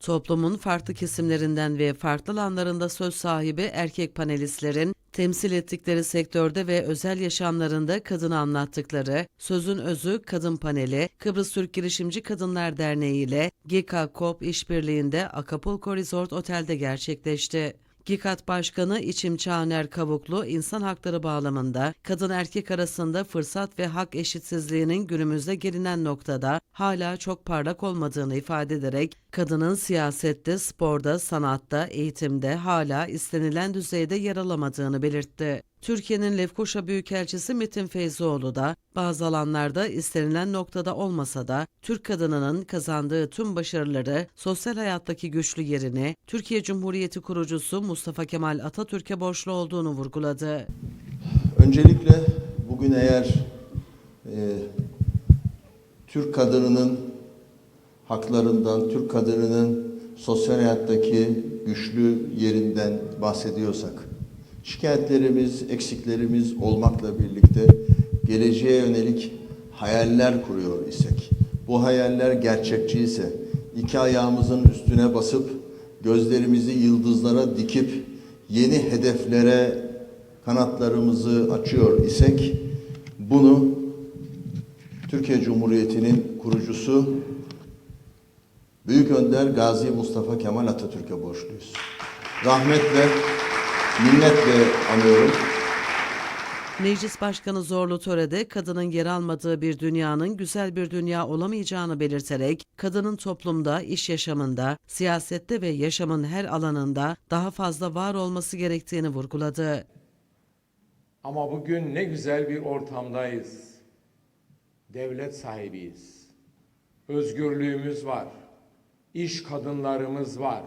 Toplumun farklı kesimlerinden ve farklı alanlarında söz sahibi erkek panelistlerin temsil ettikleri sektörde ve özel yaşamlarında kadını anlattıkları Sözün Özü Kadın Paneli, Kıbrıs Türk Girişimci Kadınlar Derneği ile GİKA-KOP işbirliğinde Acapulco Resort Otel'de gerçekleşti. GİKAD Başkanı İçim Çağner Kavuklu, insan hakları bağlamında kadın erkek arasında fırsat ve hak eşitsizliğinin günümüzde gelinen noktada hala çok parlak olmadığını ifade ederek, kadının siyasette, sporda, sanatta, eğitimde hala istenilen düzeyde yer alamadığını belirtti. Türkiye'nin Lefkoşa Büyükelçisi Metin Feyzoğlu da bazı alanlarda istenilen noktada olmasa da Türk kadınının kazandığı tüm başarıları, sosyal hayattaki güçlü yerini Türkiye Cumhuriyeti kurucusu Mustafa Kemal Atatürk'e borçlu olduğunu vurguladı. Öncelikle bugün eğer e, Türk kadınının haklarından, Türk kadınının sosyal hayattaki güçlü yerinden bahsediyorsak, şikayetlerimiz, eksiklerimiz olmakla birlikte geleceğe yönelik hayaller kuruyor isek, bu hayaller gerçekçi ise, iki ayağımızın üstüne basıp, gözlerimizi yıldızlara dikip, yeni hedeflere kanatlarımızı açıyor isek, bunu Türkiye Cumhuriyeti'nin kurucusu Büyük Önder Gazi Mustafa Kemal Atatürk'e borçluyuz. Rahmetle, minnetle anıyorum. Meclis Başkanı Zorlu Töre'de kadının yer almadığı bir dünyanın güzel bir dünya olamayacağını belirterek, kadının toplumda, iş yaşamında, siyasette ve yaşamın her alanında daha fazla var olması gerektiğini vurguladı. Ama bugün ne güzel bir ortamdayız. Devlet sahibiyiz. Özgürlüğümüz var. İş kadınlarımız var.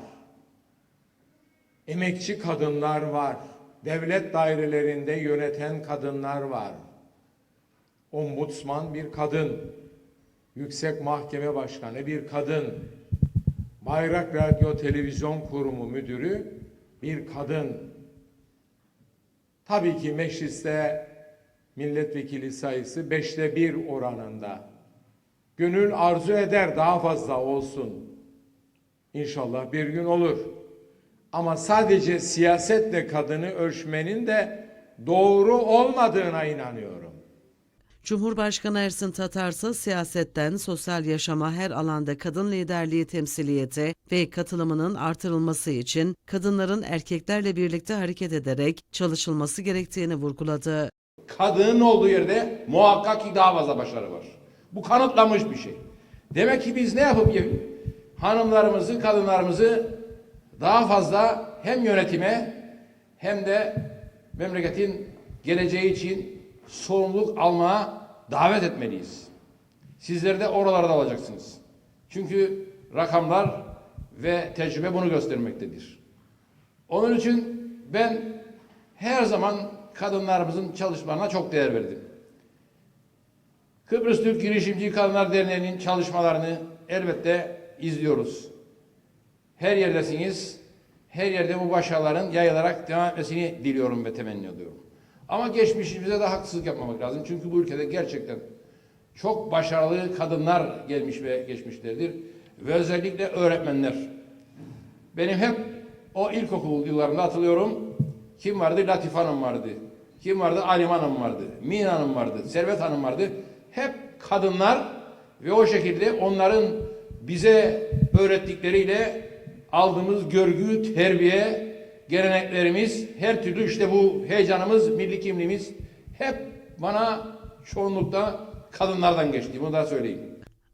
Emekçi kadınlar var. Devlet dairelerinde yöneten kadınlar var. Ombudsman bir kadın. Yüksek Mahkeme Başkanı bir kadın. Bayrak Radyo Televizyon Kurumu Müdürü bir kadın. Tabii ki mecliste milletvekili sayısı beşte bir oranında. Gönül arzu eder daha fazla olsun. İnşallah bir gün olur. Ama sadece siyasetle kadını ölçmenin de doğru olmadığına inanıyorum. Cumhurbaşkanı Ersin Tatarsa siyasetten sosyal yaşama her alanda kadın liderliği temsiliyeti ve katılımının artırılması için kadınların erkeklerle birlikte hareket ederek çalışılması gerektiğini vurguladı. Kadının olduğu yerde muhakkak ki daha fazla başarı var. Bu kanıtlanmış bir şey. Demek ki biz ne yapıp hanımlarımızı, kadınlarımızı daha fazla hem yönetime hem de memleketin geleceği için sorumluluk almaya davet etmeliyiz. Sizler de oralarda olacaksınız. Çünkü rakamlar ve tecrübe bunu göstermektedir. Onun için ben her zaman kadınlarımızın çalışmalarına çok değer verdim. Kıbrıs Türk Girişimci Kadınlar Derneği'nin çalışmalarını elbette izliyoruz. Her yerdesiniz. Her yerde bu başarıların yayılarak devam etmesini diliyorum ve temenni ediyorum. Ama geçmişimize de haksızlık yapmamak lazım. Çünkü bu ülkede gerçekten çok başarılı kadınlar gelmiş ve geçmişlerdir. Ve özellikle öğretmenler. Benim hep o ilkokul yıllarında hatırlıyorum. Kim vardı? Latif Hanım vardı. Kim vardı? Alim Hanım vardı. Min Hanım vardı. Servet Hanım vardı. Hep kadınlar ve o şekilde onların bize öğrettikleriyle aldığımız görgü, terbiye, geleneklerimiz, her türlü işte bu heyecanımız, milli kimliğimiz hep bana çoğunlukta kadınlardan geçti. Bunu da söyleyeyim.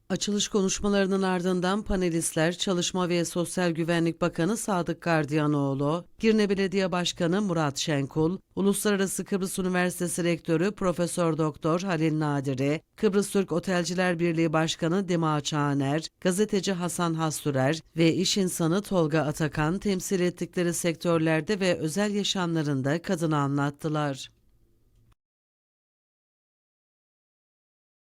Açılış konuşmalarının ardından panelistler Çalışma ve Sosyal Güvenlik Bakanı Sadık Gardiyanoğlu, Girne Belediye Başkanı Murat Şenkul, Uluslararası Kıbrıs Üniversitesi Rektörü Profesör Doktor Halil Nadiri, Kıbrıs Türk Otelciler Birliği Başkanı Dima Çağner, gazeteci Hasan Hasturer ve iş insanı Tolga Atakan temsil ettikleri sektörlerde ve özel yaşamlarında kadını anlattılar.